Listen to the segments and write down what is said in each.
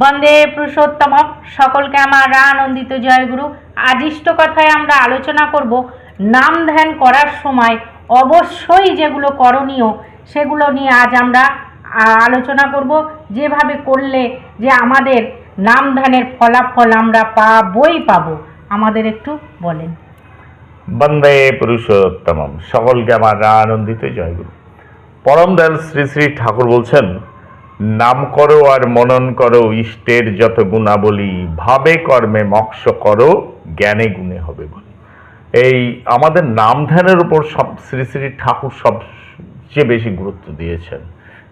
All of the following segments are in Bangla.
বন্দে পুরুষোত্তম সকলকে আমার আনন্দিত জয়গুরু। আজিষ্ট কথায় আমরা আলোচনা করব। নাম ধ্যান করার সময় অবশ্যই যেগুলো করণীয়, সেগুলো নিয়ে আজ আমরা আলোচনা করব। যেভাবে করলে যে আমাদের নাম ধ্যানের ফলাফল আমরা পাবই পাবো, আমাদের একটু বলেন। বন্দে পুরুষোত্তমম। সকলকে আমার আনন্দিত জয়গুরু। পরম দয়াল শ্রী শ্রী ঠাকুর বলছেন নাম করো আর মনন করো, ইষ্টের যত গুণাবলী, ভাবে কর্মে মক্ষ করো, জ্ঞানে গুণে হবে বলে। এই আমাদের নাম ধ্যানের উপর সব শ্রী শ্রী ঠাকুর সবচেয়ে বেশি গুরুত্ব দিয়েছেন।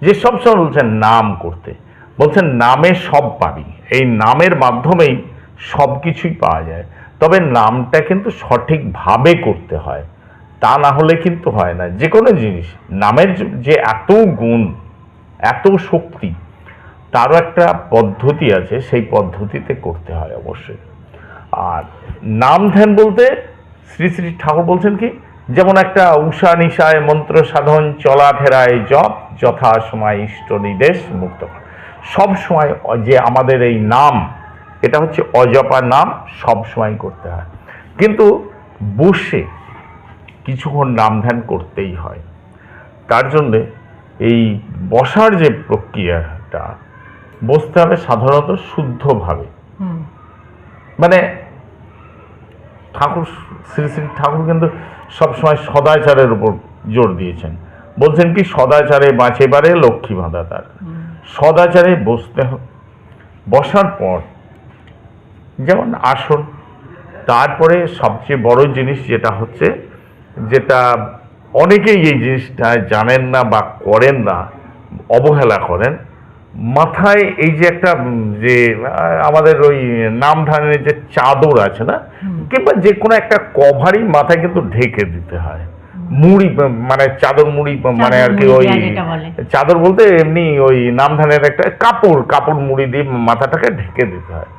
যে সবসময় বলছেন নাম করতে। বলছেন নামে সব পাবি। এই নামের মাধ্যমেই সব কিছুই পাওয়া যায়। তবে নামটা কিন্তু সঠিকভাবে করতে হয়। তা না হলে কিন্তু হয় না। যে কোনো জিনিস, নামের যে- যে এত গুণ এত শক্তি, তারও একটা পদ্ধতি আছে, সেই পদ্ধতিতে করতে হয় অবশ্যই। আর নাম ধ্যান বলতে শ্রী শ্রী ঠাকুর বলছেন কি, যেমন একটা উষা নিশায় মন্ত্র সাধন চলাফেরায় জপ যথা সময় ইষ্ট নির্দেশ মুক্ত সব সময় যে আমাদের এই নাম, এটা হচ্ছে অজপা নাম, সব সময় করতে হয়। কিন্তু বসে কিছুক্ষণ নাম ধ্যান করতেই হয়। তার জন্যে এই বসার যে প্রক্রিয়াটা বসতে হবে সাধারণত শুদ্ধভাবে। মানে ঠাকুর শ্রী শ্রী ঠাকুর কিন্তু সবসময় সদাচারের উপর জোর দিয়েছেন। বলছেন কি সদাচারে বাঁচে বারে লক্ষ্মী বাঁধা তার। সদাচারে বসতে বসার পর যেমন আসন তারপরে সবচেয়ে বড় জিনিস যেটা হচ্ছে যেটা অনেকেই এই জিনিসটা জানেন না বা করেন না অবহেলা করেন। মাথায় এই যে একটা যে আমাদের ওই নাম ধানের যে চাদর আছে না কিংবা যে কোনো একটা কভারই মাথায় কিন্তু ঢেকে দিতে হয়। মুড়ি মানে চাদর মুড়ি মানে আর কি ওই। চাদর বলতে এমনি ওই নাম ধানের একটা কাপড় কাপড় মুড়ি দিয়ে মাথাটাকে ঢেকে দিতে হয়।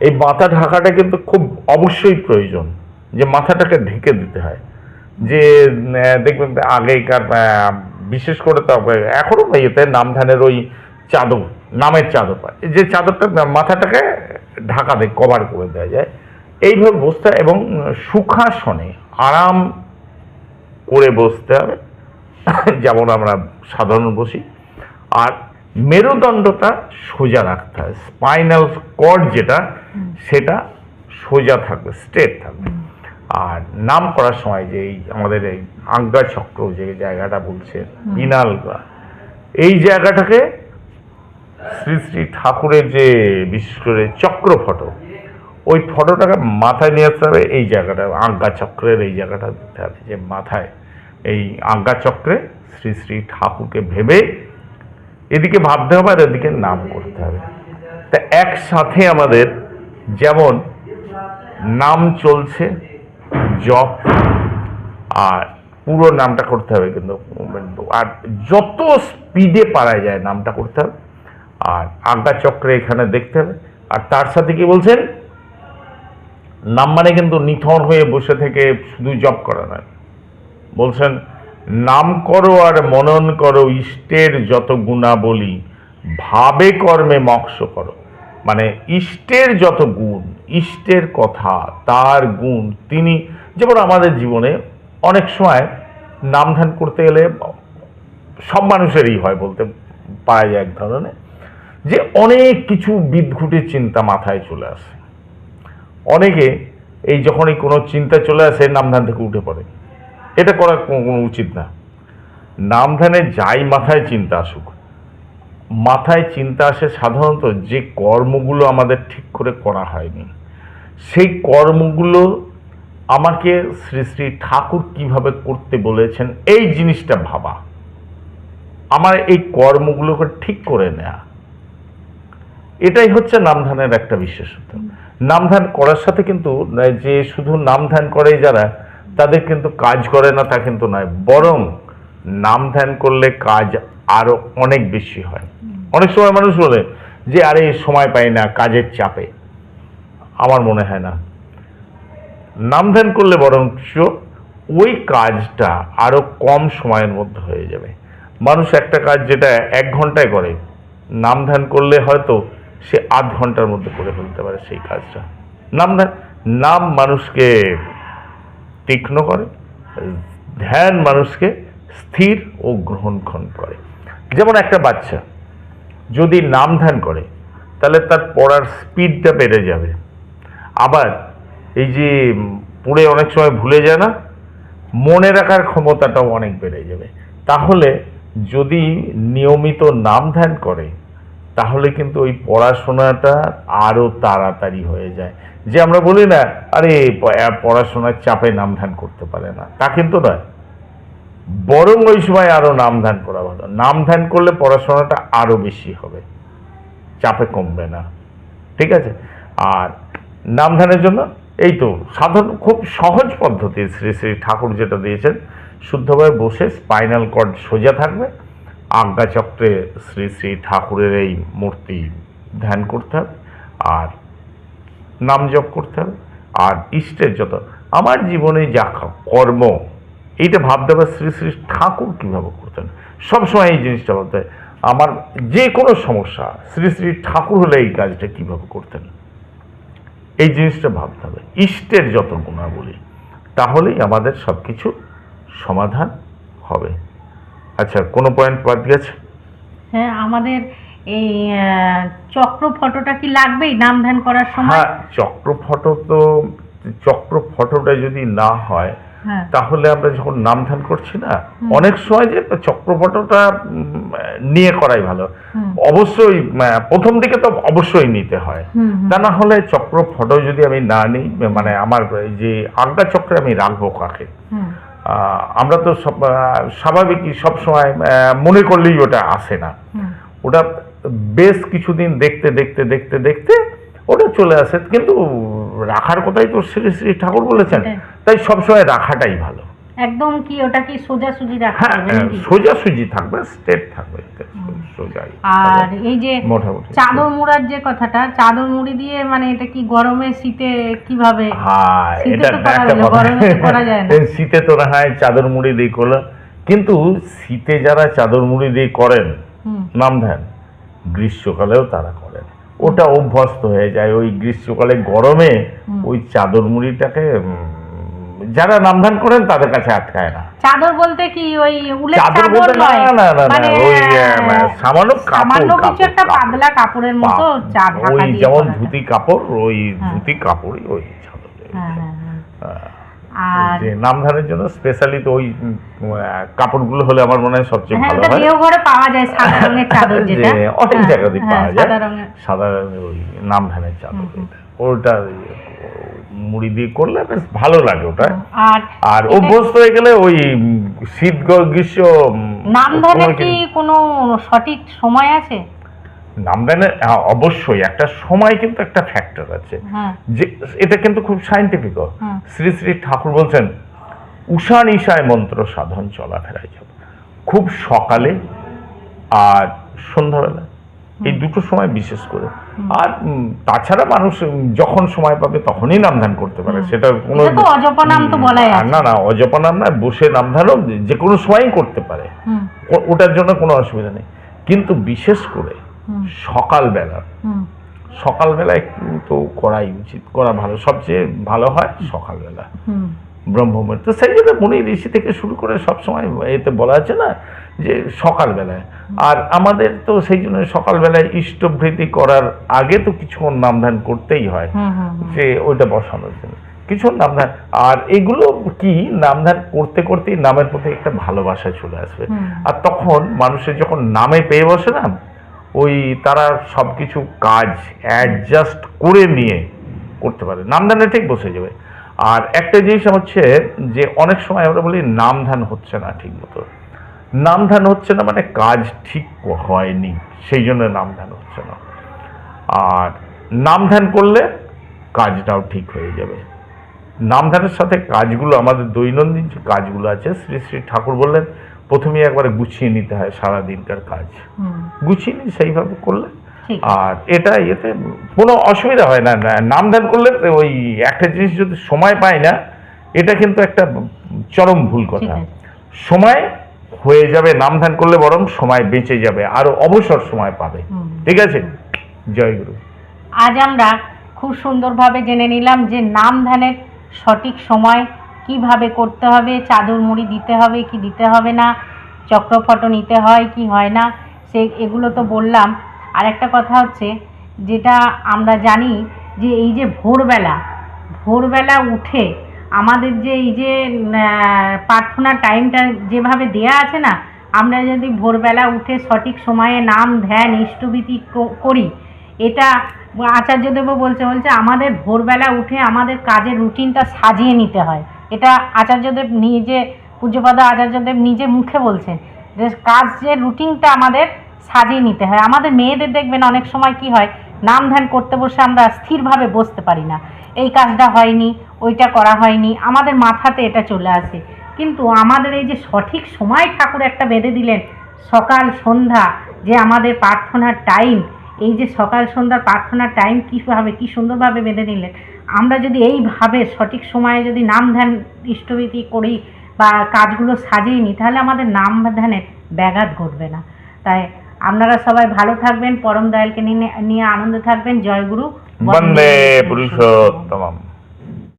এই মাথা ঢাকাটা কিন্তু খুব অবশ্যই প্রয়োজন যে মাথাটাকে ঢেকে দিতে হয়। যে দেখবেন আগেকার বিশেষ করে তো এখনও এতে নাম ধানের ওই চাদর নামের চাদর পায়। যে চাদরটা মাথাটাকে ঢাকা দেয় কভার করে দেওয়া যায়। এইভাবে বসতে হয় এবং সুখাসনে আরাম করে বসতে হবে। যেমন আমরা সাধারণ বসি। আর মেরুদণ্ডটা সোজা রাখতে হয়। স্পাইনাল কর্ড যেটা সেটা সোজা থাকবে স্ট্রেট থাকবে। আর নাম করার সময় যে এই আমাদের এই আজ্ঞা চক্র যে জায়গাটা বলছে পিনাল এই জায়গাটাকে শ্রী শ্রী ঠাকুরের যে বিশেষ করে চক্র ফটো ওই ফটোটাকে মাথায় নিয়ে আসতে হবে এই জায়গাটা আজ্ঞা চক্রের এই জায়গাটা দিতে হবে যে মাথায়। এই আজ্ঞা চক্রে শ্রী শ্রী ঠাকুরকে ভেবে এদিকে ভাবতে হবে আর এদিকে নাম করতে হবে। তা একসাথে আমাদের যেমন নাম চলছে জপ, আর পুরো নামটা করতে হবে কিন্তু, আর যত স্পিডে পারা যায় নামটা করতে হবে। আর আজ্ঞা চক্রে এখানে দেখতে হবে। আর তার সাথে কি বলছেন? নাম মানে কিন্তু নিথর হয়ে বসে থেকে শুধু জপ করা নয়। বলছেন, নাম করো আর মনন করো, ইষ্টের যত গুণাবলী, ভাবে কর্মে মক্ষ করো। মানে ইষ্টের যত গুণ ইষ্টের কথা, তার গুণ। তিনি যেমন আমাদের জীবনে অনেক সময় নাম ধ্যান করতে গেলে সব মানুষেরই হয় বলতে পারা যায় এক ধরনের, যে অনেক কিছু বিদঘুটে চিন্তা মাথায় চলে আসে। অনেকে এই যখনই কোনো চিন্তা চলে আসে, নাম ধ্যান থেকে উঠে পড়ে। এটা করা কোনো উচিত না। নাম ধ্যানে যাই মাথায় চিন্তা আসুক, মাথায় চিন্তা আসে সাধারণত যে কর্মগুলো আমাদের ঠিক করে করা হয়নি। সেই কর্মগুলো আমাকে শ্রী শ্রী ঠাকুর কীভাবে করতে বলেছেন, এই জিনিসটা ভাবা। আমার এই কর্মগুলোকে ঠিক করে নেয়া। এটাই হচ্ছে নামধানের একটা বিশেষত্ব। নামধান করার সাথে কিন্তু যে শুধু নামধান করে যারা, তাদের কিন্তু কাজ করে না তা কিন্তু নয়, বরং নাম ধ্যান করলে কাজ আরও অনেক বেশি হয়। অনেক সময় মানুষ বলে যে, আরে, সময় পাই না, কাজের চাপে। আমার মনে হয় না। নাম ধ্যান করলে বরঞ্চ ওই কাজটা আরও কম সময়ের মধ্যে হয়ে যাবে। মানুষ একটা কাজ যেটা এক ঘন্টায় করে, নাম ধ্যান করলে হয়তো সে আধ ঘণ্টার মধ্যে করে ফেলতে পারে সেই কাজটা। নাম ধ্যান, নাম মানুষকে তীক্ষ্ণ করে, ধ্যান মানুষকে স্থির ও গ্রহণক্ষণ করে। যেমন একটা বাচ্চা যদি নাম ধ্যান করে, তাহলে তার পড়ার স্পিডটা বেড়ে যাবে। আবার এই যে পড়ে অনেক সময় ভুলে যায় না, মনে রাখার ক্ষমতাটাও অনেক বেড়ে যাবে। তাহলে যদি নিয়মিত নাম ধ্যান করে, তাহলে কিন্তু ওই পড়াশোনাটা আরও তাড়াতাড়ি হয়ে যায়। যে আমরা বলি না, আরে পড়াশোনার চাপে নাম ধ্যান করতে পারে না, তা কিন্তু নয়। বরং ওই সময় আরও নাম ধ্যান করা ভালো। নাম ধ্যান করলে পড়াশোনাটা আরও বেশি হবে। চাপে কমবে না। ঠিক আছে? আর নাম ধ্যানের জন্য। এই তো সাধারণ খুব সহজ পদ্ধতি, শ্রী শ্রী ঠাকুর যেটা দিয়েছেন। শুদ্ধভাবে বসে স্পাইনাল কর্ড সোজা থাকবে। আজ্ঞাচক্রে শ্রী শ্রী ঠাকুরের এই মূর্তি ধ্যান করতে হবে, আর নাম জপ করতে হবে, আর ইষ্টের যত, আমার জীবনে যা কর্ম, এইটা ভাবতে হবে শ্রী শ্রী ঠাকুর কীভাবে করতেন। সবসময় এই জিনিসটা ভাবতে হয়। আমার যে কোনো সমস্যা, শ্রী শ্রী ঠাকুর হলে এই কাজটা কীভাবে করতেন? এই জিনিসটা ভাবতে হবে। ইষ্টের যত গুণাবলী তাহলেই আমাদের সব কিছু সমাধান হবে। আচ্ছা কোনো পয়েন্ট বাদ গেছে হ্যাঁ আমাদের এই চক্র ফটোটা কি লাগবেই নাম ধ্যান করার সময়? হ্যাঁ চক্র ফটো তো চক্র ফটোটা যদি না হয় হ্যাঁ তাহলে আমরা যখন নাম ধ্যান করছি না অনেক সময় যে চক্রপটটা নিয়ে করাই ভালো। অবশ্যই প্রথম দিকে তো অবশ্যই নিতে হয়। তা না হলে চক্র ফটো যদি আমি না নিই মানে আমার যে আজ্ঞা চক্রে আমি রাখব কাকে? আহ, আমরা তো সব স্বাভাবিকই সবসময় মনে করলেই ওটা আসে না। ওটা বেশ কিছুদিন দেখতে দেখতে দেখতে দেখতে ওটা চলে আসে কিন্তু রাখার কথাই তো শ্রী শ্রী ঠাকুর বলেছেন। তাই সবসময় রাখাটাই ভালো। একদম কি ওটা কি সোজাসুজি রাখতে হ্যাঁ হবে হ্যাঁ, সোজাসুজি থাকবে স্টেট থাকবে সোজাই। আর এই যে মোটামুটি। চাদর মুড়ার যে কথাটা চাদর মুড়ি দিয়ে মানে এটা কি গরমে শীতে কীভাবে? হ্যাঁ এটা একটা করা যায় না। শীতে তো না হয় চাদর মুড়ি দিয়ে করল। কিন্তু শীতে যারা চাদর মুড়ি দিয়ে করেন নাম ধ্যান গ্রীষ্মকালেও তারা করেন। ওটা অভ্যস্ত হয়ে যায়। ওই গ্রীষ্মকালে গরমে ওই চাদর মুড়িটাকে যারা নামধান করেন তাদের কাছে আটকায় না। চাদর বলতে কি ওই উলের চাদর চাদর বলতে না না না না মানে ওই সামান্য কাপড় কিছু একটা পাতলা কাপড়ের মতো চা ঢাকা ওই যেমন ধুতি কাপড় ওই হ্যাঁ। ধুতি কাপড়ই ওই চাদর। হ্যাঁ হ্যাঁ। হ্যাঁ। আর নাম জন্য স্পেশালি তো ওই কাপড়গুলো হলে আমার মনে হয় সবচেয়ে হ্যাঁ ভালো হয়। দেওঘরে পাওয়া যায় সাদা রঙের চাদর যেটা। অনেক হ্যাঁ, জায়গাতেই হ্যাঁ, পাওয়া যায়। সাদা রঙের। ওই নাম চাদর। ওটা মুড়ি দিয়ে করলে বেশ ভালো লাগে ওটা। আর অভ্যস্ত হয়ে গেলে ওই শীত গ্রীষ্ম নামধানের সময় কি কোনো সঠিক সময় আছে? নামদানের হ্যাঁ, অবশ্যই একটা সময় কিন্তু একটা ফ্যাক্টর আছে। হ্যাঁ। যে এটা কিন্তু খুব সাইন্টিফিক শ্রী শ্রী ঠাকুর বলছেন উষা নিশায় মন্ত্র সাধন চলাফেরায় যাব খুব সকালে আর সন্ধ্যাবেলা। এই দুটো সময় বিশেষ করে। আর তাছাড়া মানুষ যখন সময় পাবে তখনই নামধান করতে পারে। সেটা কোনো। না না অজপা নাম না বসে নামধানও যে কোনো সময়ই করতে পারে। ওটার জন্য কোনো অসুবিধা নেই। কিন্তু বিশেষ করে সকালবেলা। হুম। সকালবেলা একটু তো করাই উচিত করা ভালো। সবচেয়ে ভালো হয় সকালবেলা। হুম। ব্রহ্মমুহূর্ত সেই জন্য মুনি ঋষি থেকে শুরু করে সবসময় এতে বলা আছে না যে সকালবেলায়। আর আমাদের তো সেই জন্য সকালবেলায় ইষ্টভৃতি করার আগে তো কিছুক্ষণ নামধান করতেই হয়। যে ওইটা বসানোর জন্য। কিছুক্ষণ নামধান। আর এগুলো কি? নামধান করতে করতেই নামের প্রতি একটা ভালোবাসা চলে আসবে। আর তখন মানুষের যখন নামে পেয়ে বসে না ওই তারা সব কিছু কাজ অ্যাডজাস্ট করে নিয়ে করতে পারে। নামধানে ঠিক বসে যাবে। আর একটা জিনিস হচ্ছে যে অনেক সময় আমরা বলি নামধান হচ্ছে না ঠিক মতো নামধান হচ্ছে না মানে কাজ ঠিক হয়নি, সেই জন্য নামধান হচ্ছে না। আর নামধান করলে কাজটাও ঠিক হয়ে যাবে। নামধানের সাথে কাজগুলো, আমাদের দৈনন্দিন যে কাজগুলো আছে, শ্রী শ্রী ঠাকুর বললেন প্রথমেই একবারে গুছিয়ে নিতে হয় সারা দিনকার কাজ। গুছিয়ে নিয়ে সেইভাবে করলে আর এটা এতে কোনো অসুবিধা হয় না। নামধান করলে ওই একটা জিনিস যদি সময় পায় না এটা কিন্তু একটা চরম ভুল কথা। সময় হয়ে যাবে নামধান করলে বরং সময় বেঁচে যাবে আরও অবসর সময় পাবে। ঠিক আছে? জয়গুরু আজ আমরা খুব সুন্দরভাবে জেনে নিলাম যে নাম ধ্যানের সঠিক সময় কীভাবে করতে হবে, চাদর মুড়ি দিতে হবে কি দিতে হবে না, চক্রফটো নিতে হয় কি হয় না, সে এগুলো তো বললাম। আর একটা কথা হচ্ছে যেটা আমরা জানি যে এই যে ভোরবেলা ভোরবেলা উঠে আমাদের যে এই যে প্রার্থনার টাইমটা যেভাবে দেয়া আছে না, আমরা যদি ভোরবেলা উঠে সঠিক সময়ে নাম, ধ্যান, ইষ্টভীতি ক- করি, এটা আচার্যদেবও বলছে বলছে আমাদের ভোরবেলা উঠে আমাদের কাজের রুটিনটা সাজিয়ে নিতে হয়। এটা আচার্যদেব নিজে, পূজ্যপাদ আচার্যদেব নিজে মুখে বলছেন যে কাজ যে রুটিনটা আমাদের সাজিয়ে নিতে হয়। আমাদের মেয়েদের দেখবেন অনেক সময় কি হয়, নাম ধ্যান করতে বসে আমরা স্থিরভাবে বসতে পারি না। এই কাজটা হয়নি, ওইটা করা হয়নি, আমাদের মাথাতে এটা চলে আসে। কিন্তু আমাদের এই যে সঠিক সময় ঠাকুর একটা বেঁধে দিলেন, সকাল, সন্ধ্যা, যে আমাদের প্রার্থনার টাইম এই যে সকাল সন্ধ্যার প্রার্থনার টাইম কীভাবে কী সুন্দরভাবে বেঁধে নিলেন? আমরা যদি এইভাবে সঠিক সময়ে যদি নাম ধ্যান ইষ্টভীতি করি বা কাজগুলো সাজিয়ে নিই তাহলে আমাদের নাম ধ্যানের ব্যাঘাত ঘটবে না। তাই আপনারা সবাই ভালো থাকবেন পরম দয়ালকে নিয়ে নিয়ে আনন্দ থাকবেন। জয়গুরু বন্দে পুরুষোত্তমম।